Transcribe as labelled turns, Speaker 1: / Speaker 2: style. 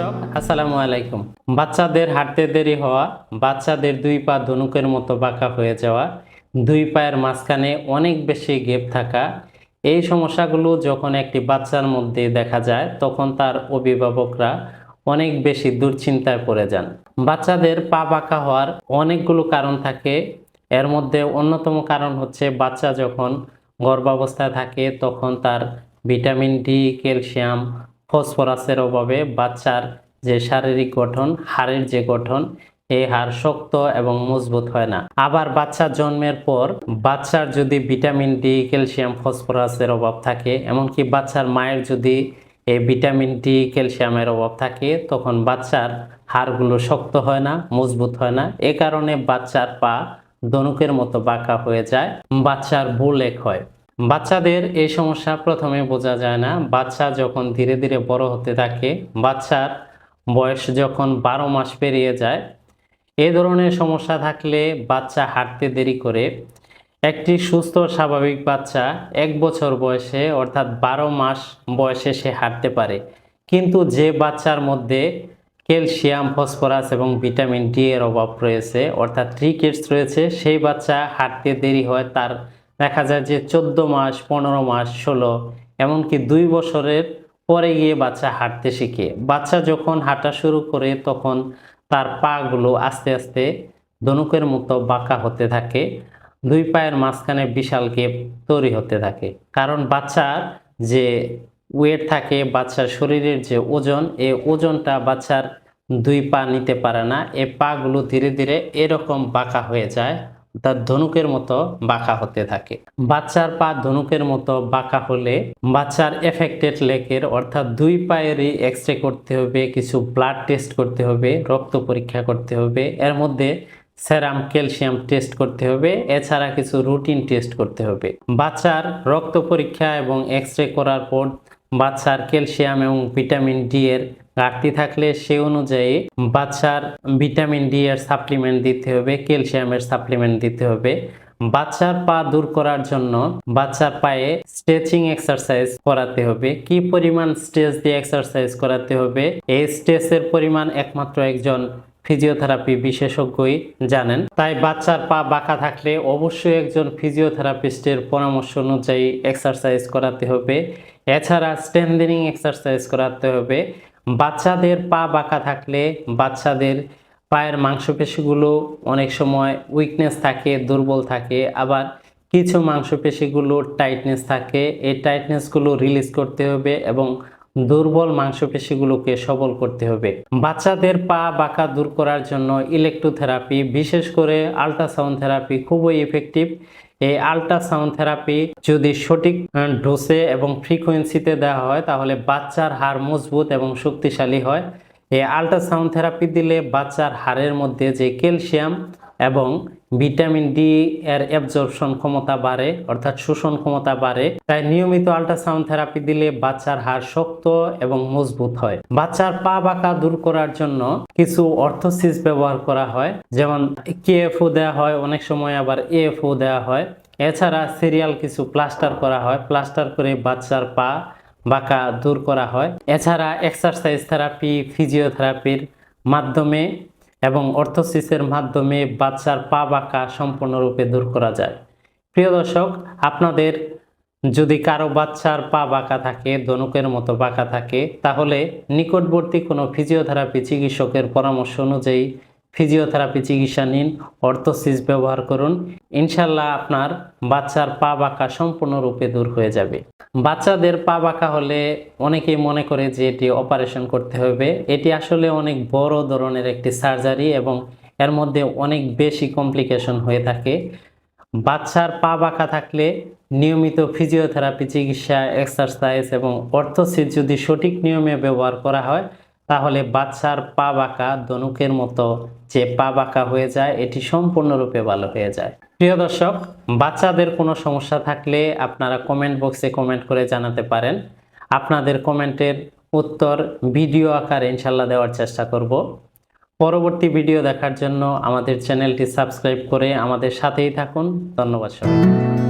Speaker 1: দর্শক, আসসালামু আলাইকুম। বাচ্চাদের হাঁটতে দেরি হওয়া, বাচ্চাদের দুই পা ধনুকের মতো বাঁকা হয়ে যাওয়া, দুই পায়ের মাঝখানে অনেক বেশি গেপ থাকা, এই সমস্যাগুলো যখন একটি বাচ্চার মধ্যে দেখা যায়, তখন তার অভিভাবকরা অনেক বেশি দুশ্চিন্তায় পড়ে যান। বাচ্চাদের পা বাঁকা হওয়ার অনেকগুলো কারণ থাকে। এর মধ্যে অন্যতম কারণ হচ্ছে বাচ্চা যখন গর্ভাবস্থায় থাকে, তখন তার ভিটামিন ডি, ক্যালসিয়াম ফসফরাসের অভাবে বাচ্চার যে শারীরিক গঠন, হাড়ের যে গঠন এই হাড় শক্ত এবং মজবুত হয় না। আবার বাচ্চা জন্মের পর বাচ্চার যদি ভিটামিন ডি, ক্যালসিয়াম, ফসফরাসের অভাব থাকে, এমনকি বাচ্চার মায়ের যদি এই ভিটামিন ডি, ক্যালসিয়ামের অভাব থাকে, তখন বাচ্চার হাড়গুলো শক্ত হয় না, মজবুত হয় না। এ কারণে বাচ্চার পা ধনুকের মতো বাঁকা হয়ে যায়, বাচ্চার বুলেক হয়। বাচ্চাদের এই সমস্যা প্রথমে বোঝা যায় না। বাচ্চা যখন ধীরে ধীরে বড় হতে থাকে, বাচ্চার বয়স যখন বারো মাস পেরিয়ে যায়, এ ধরনের সমস্যা থাকলে বাচ্চা হাঁটতে দেরি করে। একটি সুস্থ, স্বাভাবিক বাচ্চা এক বছর বয়সে, অর্থাৎ বারো মাস বয়সে সে হাঁটতে পারে। কিন্তু যে বাচ্চার মধ্যে ক্যালসিয়াম, ফসফরাস এবং ভিটামিন ডি এর অভাব রয়েছে, অর্থাৎ রিকেটস রয়েছে, সেই বাচ্চা হাঁটতে দেরি হয় তার দেখা যায় যে চোদ্দ মাস, পনেরো মাস, ষোলো, এমনকি দুই বছরের পরে গিয়ে বাচ্চা হাঁটতে শিখে। বাচ্চা যখন হাঁটা শুরু করে তখন তার পাগুলো আস্তে আস্তে ধনুকের মতো বাঁকা হতে থাকে, দুই পায়ের মাঝখানে বিশাল গেপ তৈরি হতে থাকে। কারণ বাচ্চার যে ওয়েট থাকে, বাচ্চার শরীরের যে ওজন, এই ওজনটা বাচ্চার দুই পা নিতে পারে না। এ পাগুলো ধীরে ধীরে এরকম বাঁকা হয়ে যায়। তার ধনুকের মতো বাঁকা হতে থাকে। বাচ্চার পা ধনুকের মতো বাঁকা হলে বাচ্চার এফেক্টেড লেকের অর্থাৎ দুই পায়েরই এক্স রে করতে হবে, কিছু ব্লাড টেস্ট করতে হবে, রক্ত পরীক্ষা করতে হবে, এর মধ্যে সেরাম ক্যালসিয়াম টেস্ট করতে হবে, এছাড়া কিছু রুটিন টেস্ট করতে হবে। বাচ্চার রক্ত পরীক্ষা এবং এক্স রে করার পর বাচ্চার ক্যালসিয়াম এবং ভিটামিন ডি এর ঘাটতি থাকলে সে অনুযায়ী বাচ্চার ভিটামিন ডি এর সাপ্লিমেন্ট দিতে হবে, ক্যালসিয়ামের সাপ্লিমেন্ট দিতে হবে। বাচ্চার পা দূর করার জন্য বাচ্চার পায়ে স্ট্রেচিং এক্সারসাইজ করাতে হবে। কি পরিমাণ স্ট্রেচ দিয়ে এক্সারসাইজ করাতে হবে? এই স্ট্রেসের পরিমাণ একমাত্র একজন ফিজিওথেরাপি বিশেষজ্ঞই জানেন। তাই বাচ্চার পা বাঁকা থাকলে অবশ্যই একজন ফিজিওথেরাপিস্টের পরামর্শ অনুযায়ী এক্সারসাইজ করাতে হবে। এছাড়া স্ট্রেন্থেনিং এক্সারসাইজ করাতে হবে। বাচ্চাদের পা বাঁকা থাকলে বাচ্চাদের পায়ের মাংসপেশিগুলো অনেক সময় উইকনেস থাকে, দুর্বল থাকে। আবার কিছু মাংসপেশিগুলো টাইটনেস থাকে। এই টাইটনেসগুলো রিলিজ করতে হবে এবং দুর্বল মাংসপেশিগুলোকে সবল করতে হবে। বাচ্চাদের পা বাঁকা দূর করার জন্য ইলেকট্রোথেরাপি বিশেষ করে আল্ট্রাসাউন্ড থেরাপি খুবই ইফেক্টিভ এই আল্ট্রাসাউন্ড থেরাপি যদি সঠিক ডোসে এবং ফ্রিকোয়েন্সিতে দেওয়া হয়, তাহলে বাচ্চার হাড় মজবুত এবং শক্তিশালী হয়। এই আল্ট্রাসাউন্ড থেরাপি দিলে বাচ্চার হাড়ের মধ্যে যে ক্যালসিয়াম এবং ভিটামিন ডি এর অ্যাবজর্পশন ক্ষমতা বাড়ে, অর্থাৎ শোষণ ক্ষমতা বাড়ে। তাই নিয়মিত আল্ট্রাসাউন্ড থেরাপি দিলে বাচ্চার হাড় শক্ত এবং মজবুত হয়। বাচ্চার পা বাঁকা দূর করার জন্য কিছু অর্থোসিস ব্যবহার করা হয়, যেমন কেএফও দেওয়া হয়, অনেক সময় আবার এএফও দেওয়া হয়। এছাড়া সিরিয়াল কিছু প্লাস্টার করা হয় প্লাস্টার করে বাচ্চার পা বাঁকা দূর করা হয়। এছাড়া এক্সারসাইজ থেরাপি ফিজিওথেরাপির মাধ্যমে এবং অর্থসিসের মাধ্যমে বাচ্চার পা বাঁকা সম্পূর্ণরূপে দূর করা যায়। প্রিয় দর্শক, আপনাদের যদি কারও বাচ্চার পা বাঁকা থাকে, ধনুকের মতো বাঁকা থাকে, তাহলে নিকটবর্তী কোনো ফিজিওথেরাপি চিকিৎসকের পরামর্শ অনুযায়ী ফিজিওথেরাপি চিকিৎসা নিন, অর্থোসিস ব্যবহার করুন, ইনশাল্লাহ আপনার বাচ্চার পা বাঁকা সম্পূর্ণরূপে দূর হয়ে যাবে। বাচ্চাদের পা বাঁকা হলে অনেকেই মনে করে যে এটি অপারেশন করতে হবে। এটি আসলে অনেক বড় ধরনের একটি সার্জারি এবং এর মধ্যে অনেক বেশি কমপ্লিকেশন হয়ে থাকে। বাচ্চার পা বাঁকা থাকলে নিয়মিত ফিজিওথেরাপি, চিকিৎসা, এক্সারসাইজ এবং অর্থোসিস যদি সঠিক নিয়মে ব্যবহার করা হয় তাহলে বাচ্চার পা বাঁকা ধনুকের মতো যে পা বাঁকা হয়ে যায়, এটি সম্পূর্ণরূপে ভালো হয়ে যায়। প্রিয় দর্শক, বাচ্চাদের কোনো সমস্যা থাকলে আপনারা কমেন্ট বক্সে কমেন্ট করে জানাতে পারেন। আপনাদের কমেন্টের উত্তর ভিডিও আকারে ইনশাল্লাহ দেওয়ার চেষ্টা করব। পরবর্তী ভিডিও দেখার জন্য আমাদের চ্যানেলটি সাবস্ক্রাইব করে আমাদের সাথেই থাকুন। ধন্যবাদ সবাই